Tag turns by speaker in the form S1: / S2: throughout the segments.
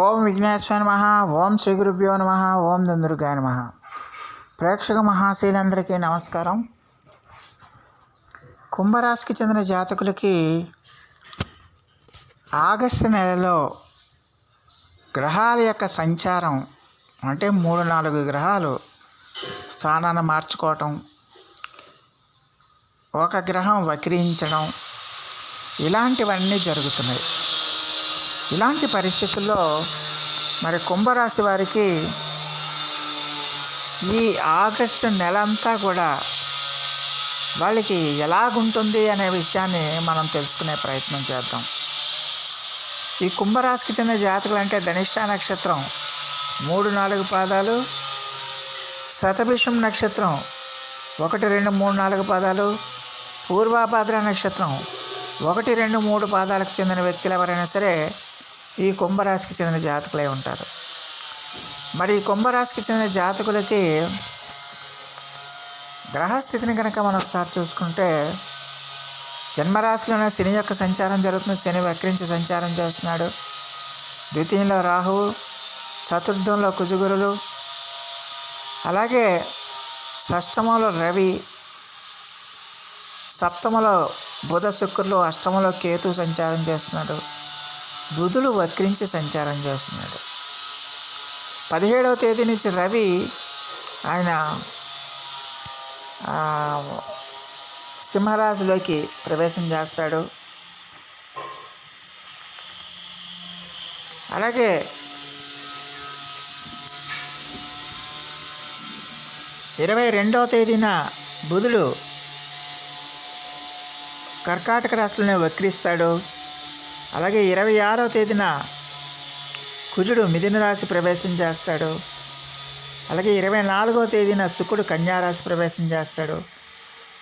S1: ఓం విఘ్నేశ్వర నమ ఓం శ్రీ గురుభ్యో నమ ఓం దుందుర్గాయ నమ. ప్రేక్షక మహాశీలందరికీ నమస్కారం. కుంభరాశికి చెందిన జాతకులకి ఆగస్టు నెలలో గ్రహాల యొక్క సంచారం అంటే మూడు నాలుగు గ్రహాలు స్థానాన్ని మార్చుకోవటం ఒక గ్రహం వక్రించడం ఇలాంటివన్నీ జరుగుతున్నాయి. ఇలాంటి పరిస్థితుల్లో మరి కుంభరాశి వారికి ఈ ఆగస్టు నెల అంతా కూడా వాళ్ళకి ఎలాగుంటుంది అనే విషయాన్ని మనం తెలుసుకునే ప్రయత్నం చేద్దాం. ఈ కుంభరాశికి చెందిన జాతకులు అంటే ధనిష్ట నక్షత్రం మూడు నాలుగు పాదాలు శతభిషం నక్షత్రం ఒకటి రెండు మూడు నాలుగు పాదాలు పూర్వాభాద్ర నక్షత్రం ఒకటి రెండు మూడు పాదాలకు చెందిన వ్యక్తులు ఎవరైనా సరే ఈ కుంభరాశికి చెందిన జాతకులై ఉంటారు. మరి ఈ కుంభరాశికి చెందిన జాతకులకి గ్రహస్థితిని కనుక మనం ఒకసారి చూసుకుంటే జన్మరాశిలోనే శని యొక్క సంచారం జరుగుతుంది. శని వక్రించి సంచారం చేస్తున్నాడు. ద్వితీయంలో రాహువు చతుర్థంలో కుజుగురులు అలాగే షష్టమంలో రవి సప్తమలో బుధ శుక్రులు అష్టమలో కేతు సంచారం చేస్తున్నాడు. బుధుడు వక్రించి సంచారం చేస్తున్నాడు. పదిహేడవ తేదీ నుంచి రవి ఆయన సింహరాశిలోకి ప్రవేశం చేస్తాడు. అలాగే ఇరవై రెండవ తేదీన బుధుడు కర్కాటక రాశిలోనే వక్రిస్తాడు. అలాగే ఇరవై ఆరవ తేదీన కుజుడు మిథున రాశి ప్రవేశం చేస్తాడు. అలాగే ఇరవై నాలుగవ తేదీన శుక్రుడు కన్యారాశి ప్రవేశం చేస్తాడు.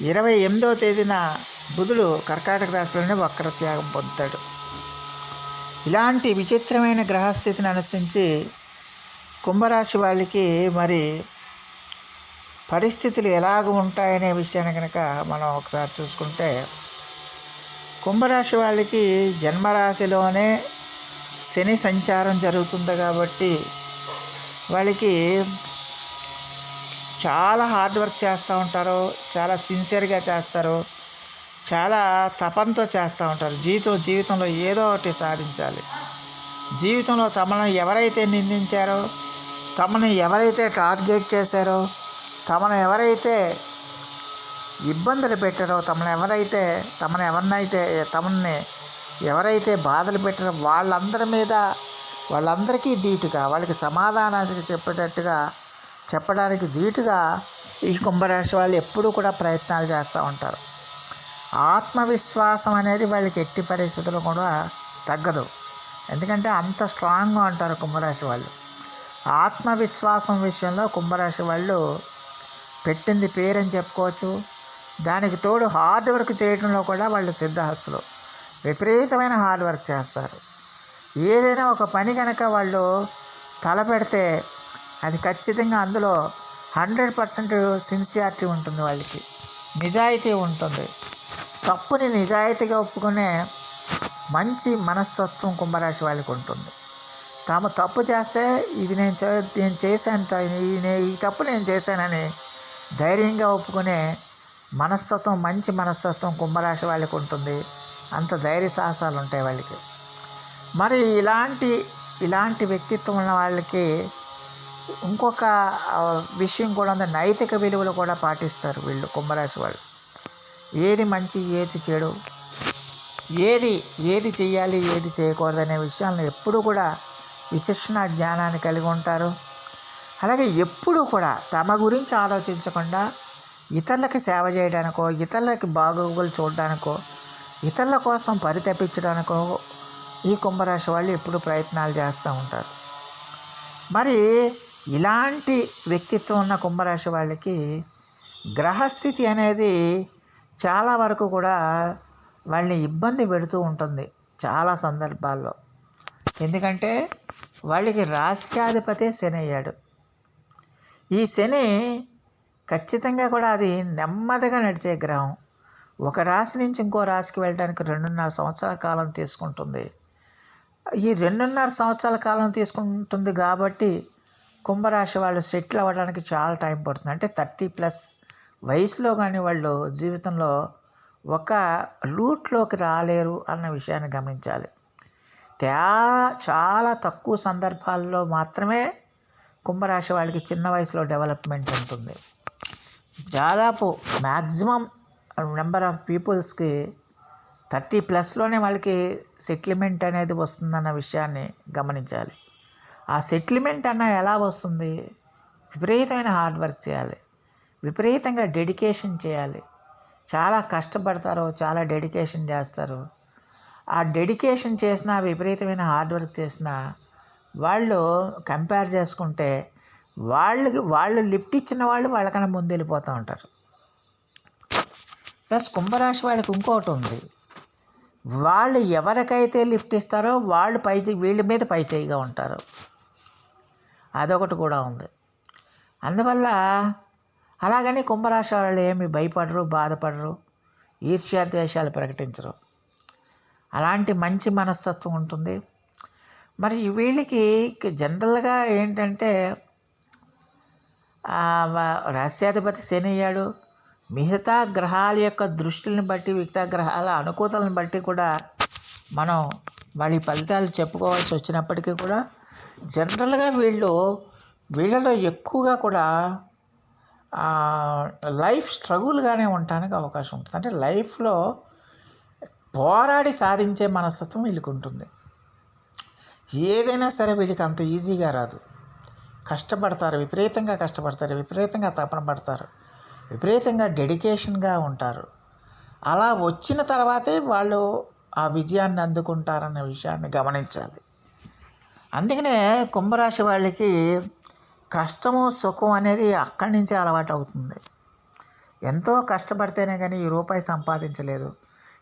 S1: ఇరవై ఎనిమిదవ తేదీన బుధుడు కర్కాటక రాశిలోనే వక్రత్యాగం పొందుతాడు. ఇలాంటి విచిత్రమైన గ్రహస్థితిని అనుసరించి కుంభరాశి వాళ్ళకి మరి పరిస్థితులు ఎలాగ ఉంటాయనే విషయాన్ని కనుక మనం ఒకసారి చూసుకుంటే కుంభరాశి వాళ్ళకి జన్మరాశిలోనే శని సంచారం జరుగుతుంది కాబట్టి వాళ్ళకి చాలా హార్డ్ వర్క్ చేస్తూ ఉంటారు చాలా సిన్సియర్గా చేస్తారు చాలా తపంతో చేస్తూ ఉంటారు. జీవితం జీవితంలో ఏదో ఒకటి సాధించాలి. జీవితంలో తమను ఎవరైతే నిందించారో తమను ఎవరైతే టార్గెట్ చేశారో తమను ఎవరైతే ఇబ్బందులు పెట్టారో తమను ఎవరైతే తమను ఎవరినైతే తమని ఎవరైతే బాధలు పెట్టారో వాళ్ళందరి మీద వాళ్ళందరికీ ధీటుగా వాళ్ళకి సమాధానానికి చెప్పేటట్టుగా చెప్పడానికి ధీటుగా ఈ కుంభరాశి వాళ్ళు ఎప్పుడూ కూడా ప్రయత్నాలు చేస్తూ ఉంటారు. ఆత్మవిశ్వాసం అనేది వాళ్ళకి ఎట్టి పరిస్థితుల్లో కూడా తగ్గదు. ఎందుకంటే అంత స్ట్రాంగ్గా ఉంటారు కుంభరాశి వాళ్ళు. ఆత్మవిశ్వాసం విషయంలో కుంభరాశి వాళ్ళు పెట్టింది పేరని చెప్పుకోవచ్చు దానికి తోడు హార్డ్ వర్క్ చేయడంలో కూడా వాళ్ళు సిద్ధహస్తులు. విపరీతమైన హార్డ్ వర్క్ చేస్తారు. ఏదైనా ఒక పని కనుక వాళ్ళు తలపెడితే అది ఖచ్చితంగా అందులో హండ్రెడ్ పర్సెంట్ సిన్సియారిటీ ఉంటుంది వాళ్ళకి. నిజాయితీ ఉంటుంది. తప్పుని నిజాయితీగా ఒప్పుకునే మంచి మనస్తత్వం కుంభరాశి వాళ్ళకి ఉంటుంది. తాము తప్పు చేస్తే ఇది నేను చే నేను చేశాను ఈ తప్పు నేను చేశానని ధైర్యంగా ఒప్పుకునే మనస్తత్వం మంచి మనస్తత్వం కుంభరాశి వాళ్ళకి ఉంటుంది. అంత ధైర్య సాహసాలు ఉంటాయి వాళ్ళకి. మరి ఇలాంటి ఇలాంటి వ్యక్తిత్వం ఉన్న వాళ్ళకి ఇంకొక విషయం కూడా ఉంది. నైతిక విలువలు కూడా పాటిస్తారు వీళ్ళు కుంభరాశి వాళ్ళు. ఏది మంచి ఏది చెడు ఏది ఏది చేయాలి ఏది చేయకూడదు అనే విషయాలను ఎప్పుడూ కూడా విచక్షణ జ్ఞానాన్ని కలిగి ఉంటారు. అలాగే ఎప్పుడూ కూడా తమ గురించి ఆలోచించకుండా ఇతరులకి సేవ చేయడానికో ఇతరులకి బాగోగులు చూడడానికో ఇతరుల కోసం పరితపించడానికో ఈ కుంభరాశి వాళ్ళు ఎప్పుడు ప్రయత్నాలు చేస్తూ ఉంటారు. మరి ఇలాంటి వ్యక్తిత్వం ఉన్న కుంభరాశి వాళ్ళకి గ్రహస్థితి అనేది చాలా వరకు కూడా వాళ్ళని ఇబ్బంది పెడుతూ ఉంటుంది చాలా సందర్భాల్లో. ఎందుకంటే వాళ్ళకి రాస్యాధిపతే శని అయ్యాడు. ఈ శని ఖచ్చితంగా కూడా అది నెమ్మదిగా నడిచే గ్రహం. ఒక రాశి నుంచి ఇంకో రాశికి వెళ్ళడానికి రెండున్నర సంవత్సరాల కాలం తీసుకుంటుంది. ఈ రెండున్నర సంవత్సరాల కాలం తీసుకుంటుంది కాబట్టి కుంభరాశి వాళ్ళు సెటిల్ అవ్వడానికి చాలా టైం పడుతుంది. అంటే థర్టీ ప్లస్ వయసులో కానీ వాళ్ళు జీవితంలో ఒక రూట్లోకి రాలేరు అన్న విషయాన్ని గమనించాలి. చాలా చాలా తక్కువ సందర్భాల్లో మాత్రమే కుంభరాశి వాళ్ళకి చిన్న వయసులో డెవలప్మెంట్ ఉంటుంది. దాదాపు మ్యాక్సిమం నెంబర్ ఆఫ్ పీపుల్స్కి థర్టీ ప్లస్లోనే వాళ్ళకి సెటిల్మెంట్ అనేది వస్తుందన్న విషయాన్ని గమనించాలి. ఆ సెటిల్మెంట్ అన్న ఎలా వస్తుంది? విపరీతమైన హార్డ్ వర్క్ చేయాలి. విపరీతంగా డెడికేషన్ చేయాలి. చాలా కష్టపడతారు చాలా డెడికేషన్ చేస్తారు. ఆ డెడికేషన్ చేసిన విపరీతమైన హార్డ్ వర్క్ చేసిన వాళ్ళు కంపేర్ చేసుకుంటే వాళ్ళకి వాళ్ళు లిఫ్ట్ ఇచ్చిన వాళ్ళు వాళ్ళకన్నా ముందు వెళ్ళిపోతూ ఉంటారు. ప్లస్ కుంభరాశి వాళ్ళకి ఇంకోటి ఉంది. వాళ్ళు ఎవరికైతే లిఫ్ట్ ఇస్తారో వాళ్ళు పై చే- వీళ్ళ మీద పై చేయిగా ఉంటారు. అదొకటి కూడా ఉంది. అందువల్ల అలాగని కుంభరాశి వాళ్ళు ఏమి భయపడరు బాధపడరు ఈర్ష్యాద్వేషాలు ప్రకటించరు. అలాంటి మంచి మనస్తత్వం ఉంటుంది. మరి వీళ్ళకి జనరల్గా ఏంటంటే ఆ, వ- శని అయ్యాడు. మిగతా గ్రహాల యొక్క దృష్టిని బట్టి మిగతా గ్రహాల అనుకూతలను బట్టి కూడా మనం వాళ్ళ ఫలితాలు చెప్పుకోవాల్సి వచ్చినప్పటికీ కూడా జనరల్గా వీళ్ళు వీళ్ళలో ఎక్కువగా కూడా లైఫ్ స్ట్రగుల్గానే ఉండటానికి అవకాశం ఉంటుంది. అంటే లైఫ్లో పోరాడి సాధించే మనస్తత్వం వీళ్ళకి ఉంటుంది. ఏదైనా సరే వీళ్ళకి అంత ఈజీగా రాదు. కష్టపడతారు విపరీతంగా కష్టపడతారు విపరీతంగా తపన పడతారు విపరీతంగా డెడికేషన్గా ఉంటారు. అలా వచ్చిన తర్వాతే వాళ్ళు ఆ విజయాన్ని అందుకుంటారన్న విషయాన్ని గమనించాలి. అందుకనే కుంభరాశి వాళ్ళకి కష్టము సుఖం అనేది అక్కడి నుంచే అలవాటు అవుతుంది. ఎంతో కష్టపడితేనే కానీ ఈ రూపాయి సంపాదించలేదు.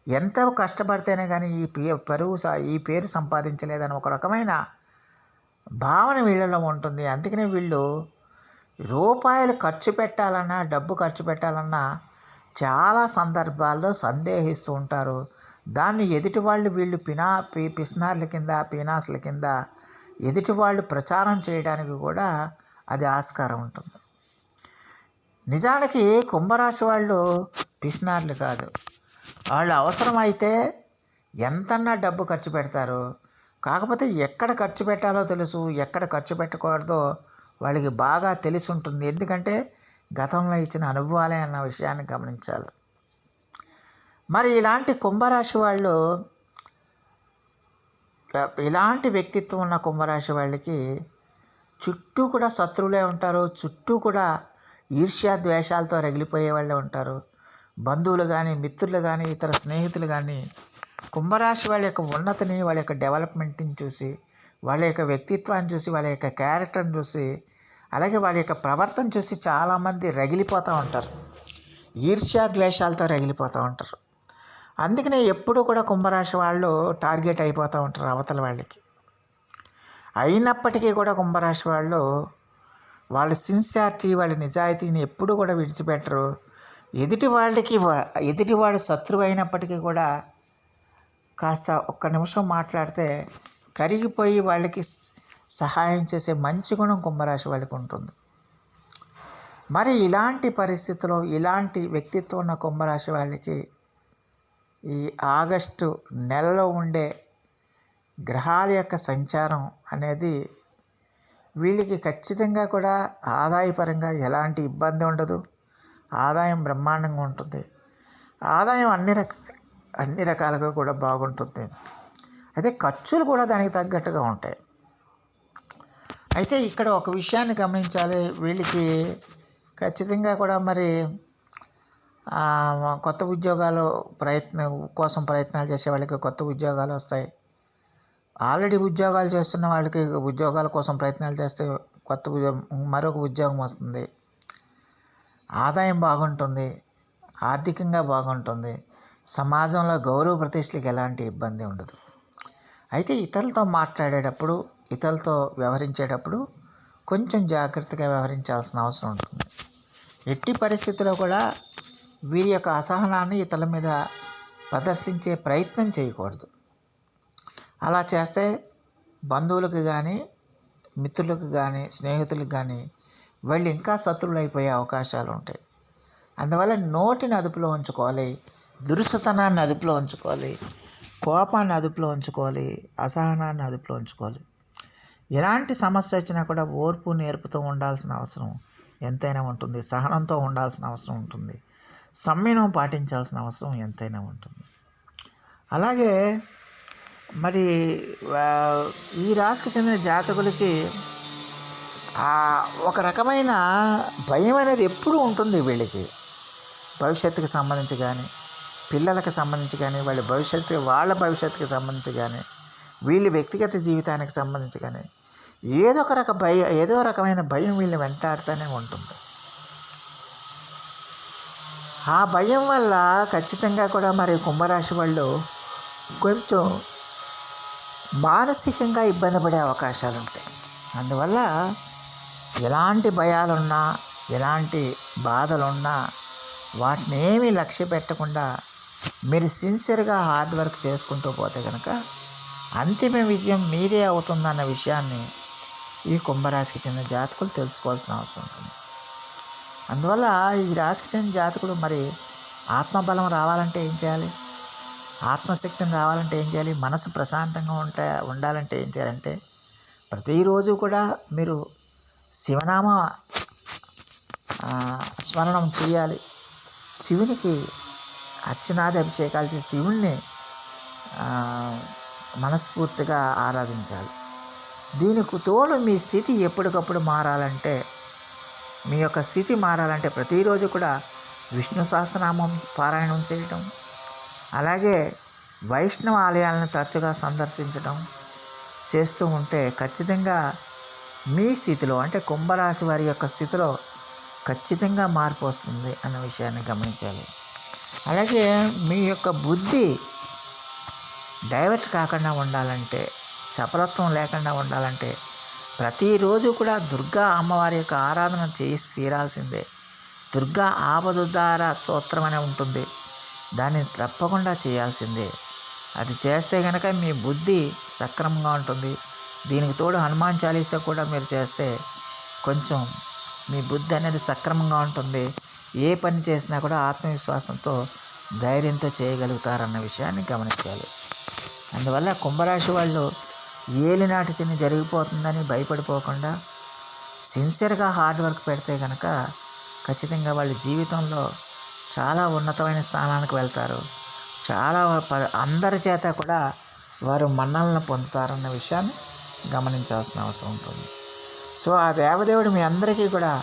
S1: ఎంత కష్టపడితేనే కానీ ఈ పే పరువు స- ఈ పేరు సంపాదించలేదని ఒక రకమైన భావన వీళ్ళలో ఉంటుంది. అందుకనే వీళ్ళు రూపాయలు ఖర్చు పెట్టాలన్నా డబ్బు ఖర్చు పెట్టాలన్నా చాలా సందర్భాల్లో సందేహిస్తూ ఉంటారు. దాన్ని ఎదుటి వాళ్ళు వీళ్ళు పినా పి పిస్నార్ల కింద పీనాసుల కింద ఎదుటి వాళ్ళు ప్రచారం చేయడానికి కూడా అది ఆస్కారం ఉంటుంది. నిజానికి కుంభరాశి వాళ్ళు పిస్నార్లు కాదు. వాళ్ళు అవసరమైతే ఎంతన్నా డబ్బు ఖర్చు పెడతారు. కాకపోతే ఎక్కడ ఖర్చు పెట్టాలో తెలుసు ఎక్కడ ఖర్చు పెట్టకూడదో వాళ్ళకి బాగా తెలిసి ఉంటుంది ఎందుకంటే గతంలో ఇచ్చిన అనుభవాలే అన్న విషయాన్ని గమనించాలి. మరి ఇలాంటి కుంభరాశి వాళ్ళు ఇలాంటి వ్యక్తిత్వం ఉన్న కుంభరాశి వాళ్ళకి చుట్టూ కూడా శత్రువులే ఉంటారు చుట్టూ కూడా ఈర్ష్యా ద్వేషాలతో రగిలిపోయే వాళ్ళే ఉంటారు. బంధువులు కానీ మిత్రులు కానీ ఇతర స్నేహితులు కానీ కుంభరాశి వాళ్ళ యొక్క ఉన్నతిని వాళ్ళ యొక్క డెవలప్మెంట్ని చూసి వాళ్ళ యొక్క వ్యక్తిత్వాన్ని చూసి వాళ్ళ యొక్క క్యారెక్టర్ని చూసి అలాగే వాళ్ళ యొక్క ప్రవర్తన చూసి చాలామంది రగిలిపోతూ ఉంటారు. ఈర్ష్యా ద్వేషాలతో రగిలిపోతూ ఉంటారు. అందుకనే ఎప్పుడూ కూడా కుంభరాశి వాళ్ళు టార్గెట్ అయిపోతూ ఉంటారు అవతల వాళ్ళకి. అయినప్పటికీ కూడా కుంభరాశి వాళ్ళు వాళ్ళ సిన్సియారిటీ వాళ్ళ నిజాయితీని ఎప్పుడూ కూడా విడిచిపెట్టరు. ఎదుటి వాళ్ళకి ఎదుటివాడు శత్రువు అయినప్పటికీ కూడా కాస్త ఒక్క నిమిషం మాట్లాడితే కరిగిపోయి వాళ్ళకి సహాయం చేసే మంచి గుణం కుంభరాశి వాళ్ళకి ఉంటుంది. మరి ఇలాంటి పరిస్థితిలో ఇలాంటి వ్యక్తిత్వం ఉన్న కుంభరాశి వాళ్ళకి ఈ ఆగస్టు నెలలో ఉండే గ్రహాల యొక్క సంచారం అనేది వీళ్ళకి ఖచ్చితంగా కూడా ఆదాయపరంగా ఎలాంటి ఇబ్బంది ఉండదు. ఆదాయం బ్రహ్మాండంగా ఉంటుంది. ఆదాయం అన్ని రకాల అన్ని రకాలుగా కూడా బాగుంటుంది. అయితే ఖర్చులు కూడా దానికి తగ్గట్టుగా ఉంటాయి. అయితే ఇక్కడ ఒక విషయాన్ని గమనించాలి. వీళ్ళకి ఖచ్చితంగా కూడా మరి కొత్త ఉద్యోగాలు ప్రయత్నం కోసం ప్రయత్నాలు చేసే వాళ్ళకి కొత్త ఉద్యోగాలు వస్తాయి. ఆల్రెడీ ఉద్యోగాలు చేస్తున్న వాళ్ళకి ఉద్యోగాల కోసం ప్రయత్నాలు చేస్తే కొత్త ఉద్యోగం మరొక ఉద్యోగం వస్తుంది. ఆదాయం బాగుంటుంది. ఆర్థికంగా బాగుంటుంది. సమాజంలో గౌరవ ప్రతిష్టలకు ఎలాంటి ఇబ్బంది ఉండదు. అయితే ఇతరులతో మాట్లాడేటప్పుడు ఇతరులతో వ్యవహరించేటప్పుడు కొంచెం జాగ్రత్తగా వ్యవహరించాల్సిన అవసరం ఉంటుంది. ఎట్టి పరిస్థితిలో కూడా వీరి యొక్క అసహనాన్ని ఇతరుల మీద ప్రదర్శించే ప్రయత్నం చేయకూడదు. అలా చేస్తే బంధువులకు కానీ మిత్రులకు కానీ స్నేహితులకు కానీ వాళ్ళు ఇంకా శత్రువులు అయిపోయే అవకాశాలు ఉంటాయి. అందువల్ల నోటిని అదుపులో ఉంచుకోవాలి. దురుసతనాన్ని అదుపులో ఉంచుకోవాలి కోపాన్ని అదుపులో ఉంచుకోవాలి అసహనాన్ని అదుపులో ఉంచుకోవాలి. ఎలాంటి సమస్య వచ్చినా కూడా ఓర్పు నేర్పుతో ఉండాల్సిన అవసరం ఎంతైనా ఉంటుంది. సహనంతో ఉండాల్సిన అవసరం ఉంటుంది. సమ్మెనం పాటించాల్సిన అవసరం ఎంతైనా ఉంటుంది. అలాగే మరి ఈ రాశికి చెందిన జాతకులకి ఒక రకమైన భయం అనేది ఎప్పుడూ ఉంటుంది వీళ్ళకి. భవిష్యత్తుకి సంబంధించి కానీ పిల్లలకు సంబంధించి కానీ వాళ్ళ భవిష్యత్తు వాళ్ళ భవిష్యత్తుకి సంబంధించి కానీ వీళ్ళ వ్యక్తిగత జీవితానికి సంబంధించి కానీ ఏదో ఒక రక భయం ఏదో రకమైన భయం వీళ్ళని వెంటాడుతూనే ఉంటుంది. ఆ భయం వల్ల ఖచ్చితంగా కూడా మరి కుంభరాశి వాళ్ళు కొంచెం మానసికంగా ఇబ్బంది పడే అవకాశాలు ఉంటాయి. అందువల్ల ఎలాంటి భయాలున్నా ఎలాంటి బాధలున్నా వాటిని ఏమీ లక్ష్య పెట్టకుండా మీరు సిన్సియర్గా హార్డ్ వర్క్ చేసుకుంటూ పోతే కనుక అంతిమ విజయం మీదే అవుతుందన్న విషయాన్ని ఈ కుంభరాశికి చెందిన జాతకులు తెలుసుకోవాల్సిన అవసరం ఉంటుంది. అందువల్ల ఈ రాశికి చెందిన జాతకుడు మరి ఆత్మబలం రావాలంటే ఏం చేయాలి? ఆత్మశక్తిని రావాలంటే ఏం చేయాలి? మనసు ప్రశాంతంగా ఉంటే ఉండాలంటే ఏం చేయాలంటే ప్రతిరోజు కూడా మీరు శివనామ స్మరణం చేయాలి. శివునికి అర్చనాది అభిషేకాలు చేసి శివుణ్ణి మనస్ఫూర్తిగా ఆరాధించాలి. దీనికి తోడు మీ స్థితి ఎప్పటికప్పుడు మారాలంటే మీ యొక్క స్థితి మారాలంటే ప్రతిరోజు కూడా విష్ణు సహస్రనామం పారాయణం చేయటం అలాగే వైష్ణవ ఆలయాలను తరచుగా సందర్శించడం చేస్తూ ఉంటే ఖచ్చితంగా మీ స్థితిలో అంటే కుంభరాశి వారి యొక్క స్థితిలో ఖచ్చితంగా మార్పు వస్తుంది అన్న విషయాన్ని గమనించాలి. అలాగే మీ యొక్క బుద్ధి డైవర్ట్ కాకుండా ఉండాలంటే చపలత్వం లేకుండా ఉండాలంటే ప్రతిరోజు కూడా దుర్గా అమ్మవారి యొక్క ఆరాధన చేసి తీరాల్సిందే. దుర్గా ఆపదుదార స్తోత్రం అనే ఉంటుంది. దాన్ని తప్పకుండా చేయాల్సిందే. అది చేస్తే కనుక మీ బుద్ధి సక్రమంగా ఉంటుంది. దీనికి తోడు హనుమాన్ చాలీసా కూడా మీరు చేస్తే కొంచెం మీ బుద్ధి అనేది సక్రమంగా ఉంటుంది. ఏ పని చేసినా కూడా ఆత్మవిశ్వాసంతో ధైర్యంతో చేయగలుగుతారన్న విషయాన్ని గమనించాలి. అందువల్ల కుంభరాశి వాళ్ళు ఏలినాటి శని జరిగిపోతుందని భయపడిపోకుండా సిన్సియర్గా హార్డ్ వర్క్ పెడితే కనుక ఖచ్చితంగా వాళ్ళ జీవితంలో చాలా ఉన్నతమైన స్థానానికి వెళ్తారు. చాలా అందరి చేత కూడా వారు మన్నలను పొందుతారన్న విషయాన్ని గమనించాల్సిన అవసరం ఉంటుంది. సో ఆ దేవదేవుడు మీ అందరికీ కూడా